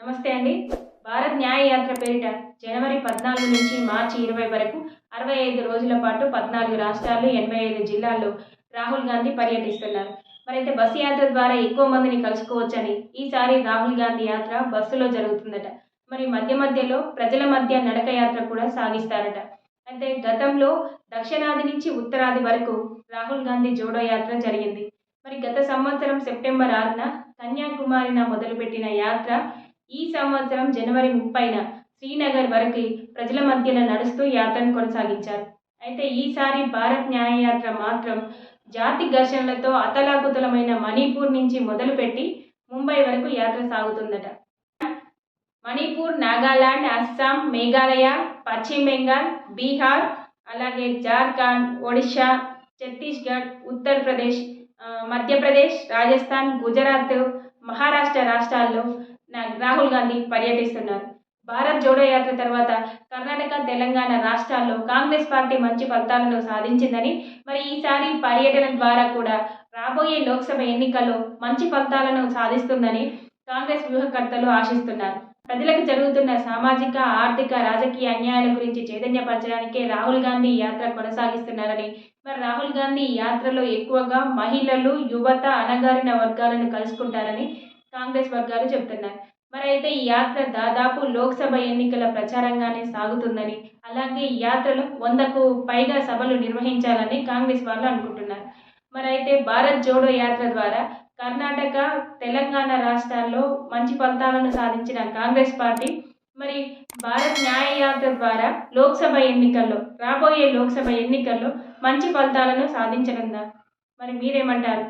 నమస్తే అండి. భారత్ న్యాయ యాత్ర పేరిట జనవరి పద్నాలుగు నుంచి మార్చి ఇరవై వరకు అరవై ఐదు రోజుల పాటు పద్నాలుగు రాష్ట్రాలు ఎనభై ఐదు జిల్లాల్లో రాహుల్ గాంధీ పర్యటిస్తున్నారు. మరైతే బస్సు యాత్ర ద్వారా ఎక్కువ మందిని కలుసుకోవచ్చని ఈసారి రాహుల్ గాంధీ యాత్ర బస్సులో జరుగుతుందట. మరి మధ్య మధ్యలో ప్రజల మధ్య నడక యాత్ర కూడా సాగిస్తారట. అయితే గతంలో దక్షిణాది నుంచి ఉత్తరాది వరకు రాహుల్ గాంధీ జోడో యాత్ర జరిగింది. మరి గత సంవత్సరం సెప్టెంబర్ ఆరున కన్యాకుమారిన మొదలుపెట్టిన యాత్ర ఈ సంవత్సరం జనవరి ముప్పైన శ్రీనగర్ వరకు ప్రజల మధ్యన నడుస్తూ యాత్రను కొనసాగించారు. అయితే ఈసారి భారత్ న్యాయయాత్ర మాత్రం జాతి ఘర్షణలతో అతలాకుతలమైన మణిపూర్ నుంచి మొదలుపెట్టి ముంబై వరకు యాత్ర సాగుతుందట. మణిపూర్ నాగాలాండ్ అస్సాం మేఘాలయ పశ్చిమ బెంగాల్ బీహార్ అలాగే జార్ఖండ్ ఒడిశా ఛత్తీస్గఢ్ ఉత్తరప్రదేశ్ మధ్యప్రదేశ్ రాజస్థాన్ గుజరాత్ మహారాష్ట్ర రాష్ట్రాల్లో రాహుల్ గాంధీ పర్యటిస్తున్నారు. భారత్ జోడో యాత్ర తర్వాత కర్ణాటక తెలంగాణ రాష్ట్రాల్లో కాంగ్రెస్ పార్టీ మంచి ఫలితాలను సాధించిందని మరి ఈసారి పర్యటన ద్వారా కూడా రాబోయే లోక్సభ ఎన్నికల్లో మంచి ఫలితాలను సాధిస్తుందని కాంగ్రెస్ వ్యూహకర్తలు ఆశిస్తున్నారు. ప్రజలకు జరుగుతున్న సామాజిక ఆర్థిక రాజకీయ అన్యాయాల గురించి చైతన్యపరచడానికే రాహుల్ గాంధీ యాత్ర కొనసాగిస్తున్నారని మరి రాహుల్ గాంధీ యాత్రలో ఎక్కువగా మహిళలు యువత అణగారిన వర్గాలను కలుసుకుంటారని కాంగ్రెస్ వర్గాలు చెబుతున్నారు. మరి అయితే ఈ యాత్ర దాదాపు లోక్సభ ఎన్నికల ప్రచారంగానే సాగుతుందని అలాగే ఈ యాత్రలో వందకు పైగా సభలు నిర్వహించాలని కాంగ్రెస్ వాళ్ళు అనుకుంటున్నారు. మరి అయితే భారత్ జోడో యాత్ర ద్వారా కర్ణాటక తెలంగాణ రాష్ట్రాల్లో మంచి ఫలితాలను సాధించిన కాంగ్రెస్ పార్టీ మరి భారత్ న్యాయ యాత్ర ద్వారా లోక్సభ ఎన్నికల్లో రాబోయే లోక్సభ ఎన్నికల్లో మంచి ఫలితాలను సాధించనుందా? మరి మీరేమంటారు?